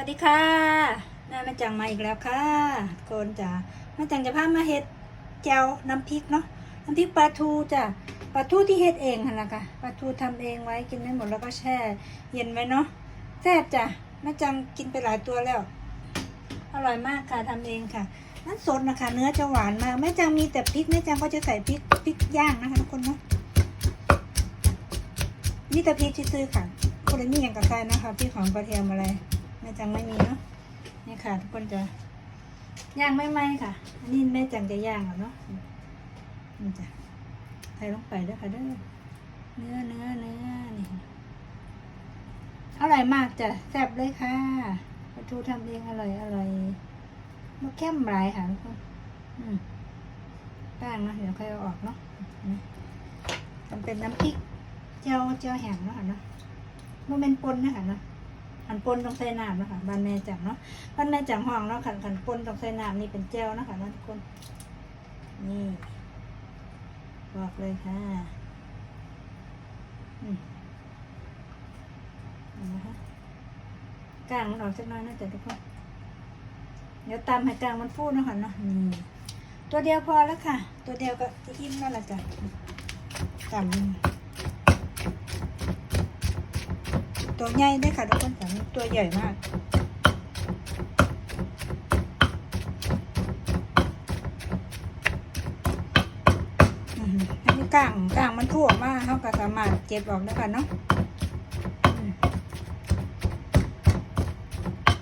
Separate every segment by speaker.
Speaker 1: วัสดีค่ะแม่แม่จังมาอีกแล้วค่ะโกนจ๋าแม่จังจะพามาเฮ็ดแจวน้ำพริกเนาะน้ำพริกปลาทูจ้ะปลาทูที่เฮ็ดเองค่ะนะคะปลาทูทำเองไว้กินไม่หมดแล้วก็แช่ เย็นไว้เนาะแซ่บจ้ะแม่จังกินไปหลายตัวแล้ว อร่อยมากค่ะทำเองค่ะนั่นสดนะคะ เนื้อจะหวานมากแม่จังมีแต่พริกแม่จังก็จะใส่พริกพริกย่างนะคะทุกคนเนาะนี่แต่พริกที่ซื้อค่ะคนนี่อย่างกับใครนะคะพริกของกระเทียมอะไร ม่จังไม่มีเนาะนี่ค่ะ ทุกคนจะย่างไม่ไหมค่ะ อันนี้แม่จังจะย่างเหรอเนาะนี่จ้ะใส่ลงไปด้วยค่ะเด้อเนื้อเนื้อเนื้อนี่อร่อยมากจ้ะแซ่บเลยค่ะปลาทูทำเองอร่อยอร่อยมะแก้มหลายค่ะทุกคนอืมแป้งเนาะเดี๋ยวค่อยเอาออกเนาะนี่มันเป็นน้ำพริกเจียวเจียวแห้งเนาะค่ะเนาะมันเป็นปนนะคะเนาะ ขันปนต้องใส่น้ำนะคะบ้านแม่จังเนาะบ้านแม่จังห้องเนาะขันขันปนต้องใส่น้ำนี่เป็นแจวนะคะนะทุกคน นี่ บอกเลยค่ะอืมนะคะกลางมันออกสักน้อยนะจ๊ะทุกคน เดี๋ยวตามให้กลางมันฟูนะคะเนาะนี่ตัวเดียวพอแล้วค่ะ ตัวเดียวก็อิ่มแล้วล่ะจ้ะตำ ตัวใหญ่ได้ค่ะทุกคนแต่มันตัวใหญ่มาก อันนี้กลางกลางมันทั่วมากเขาก็สามารถเจ็บออกได้ค่ะเนาะอืม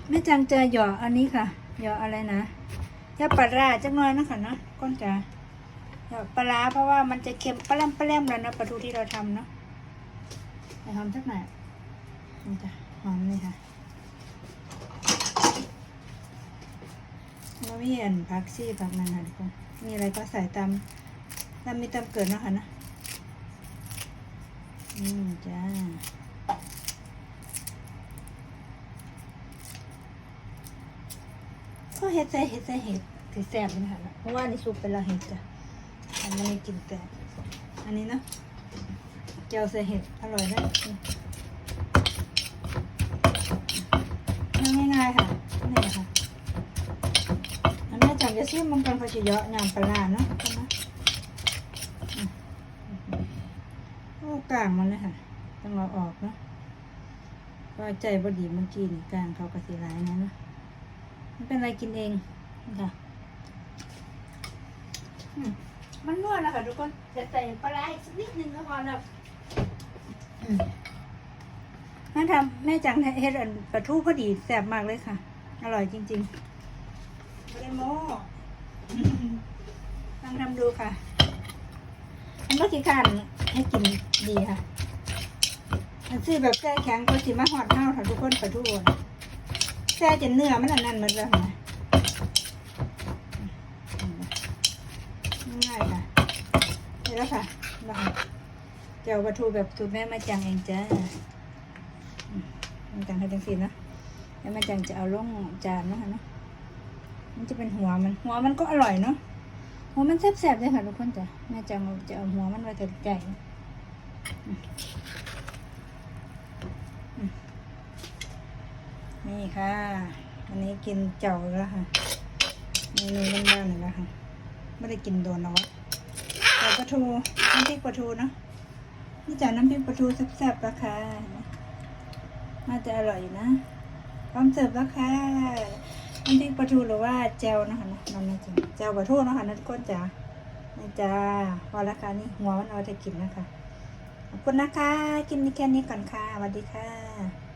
Speaker 1: แม่จังเจอหยออันนี้ค่ะหยออะไรนะยาปลาร้าจังน้อยนะคะเนาะก้นจ๋าหยอปลาร้าเพราะว่ามันจะเค็มปลาแรมปลาแรมแล้วนะปลาทูที่เราทำเนาะทำสักหน่อย นี่จ้ะหอมเลยค่ะแล้วมีอันพักซี่ผักนันค่ะทุกคนมีอะไรก็ใส่ตามตามมีตามเกิดเนาะค่ะนะนี่จ้าก็เห็ดใส่เห็ดใส่เห็ดถือแซ่บเลยนะคะเพราะว่านี่ซุปเป็นละเห็ดจ้ะทำไม่กินแต่อันนี้เนาะเจียวใส่เห็ดอร่อยนะ ง่ายๆค่ะนี่ค่ะอันนี้จังจะซิมมันกันเขาจะเยอะงามปลาเนาะใช่ไหมโอ้กลางมันเลยค่ะ ต้องเอาออกเนาะก็ใจบดีเมื่อกี้นี่กลางเขากระสีร้ายนะเนาะไม่เป็นอะไรกินเองค่ะมันนวดนะคะทุกคนจะใส่ปลาร้าอีกสักนิดนึงก็พอแล้ว มแม่ทำแม่จังเฮ็ดอันปลาทูพอดีแซ่บมากเลยค่ะ อร่อยจริงๆไม่ได้โม้ลองทำดูค่ะมันก็สิขันให้กินดีค่ะอันซื้อแบบแช่แข็งก็สิมาหอดเน่าค่ะทุกคนปลาทูน่ะแช่จนเนื้อมันอันนั่นหมันแล้วนะง่ายค่ะเห็นแล้วค่ะนะคะเจียวปลาทูแบบสูตรแม่มาจังเองจ้า มันจังให้จังสีนะแล้วมันจังจะเอาลงจานนะคะเนาะมันจะเป็นหัวมัน หัวมันก็อร่อยเนาะหัวมันแซ่บๆเลยค่ะทุกคนจ้ะแม่จังจะเอาหัวมันไว้แต่ใจนี่ค่ะอันนี้กินเจ้าแล้วค่ะเมนูบ้านๆเลยแล้วค่ะไม่ได้กินโดนแล้ววะแต่ปลาทูน้ำพริกปลาทูเนาะนี่จ้ะน้ำพริกปลาทูแซ่บๆราคา น่าจะอร่อยอยู่นะ พร้อมเสิร์ฟแล้วค่ะน้ำพริกปลาทูหรือว่าแจวนะคะนะน้องนจ๊ะแจวปลาทูนะคะนักก้นจ๋านี่จ้าพอแล้วค่ะนี่หัวมันเอาไปกินนะคะ ขอบคุณนะคะ กินนี่แค่นี้ก่อนค่ะสวัสดีค่ะ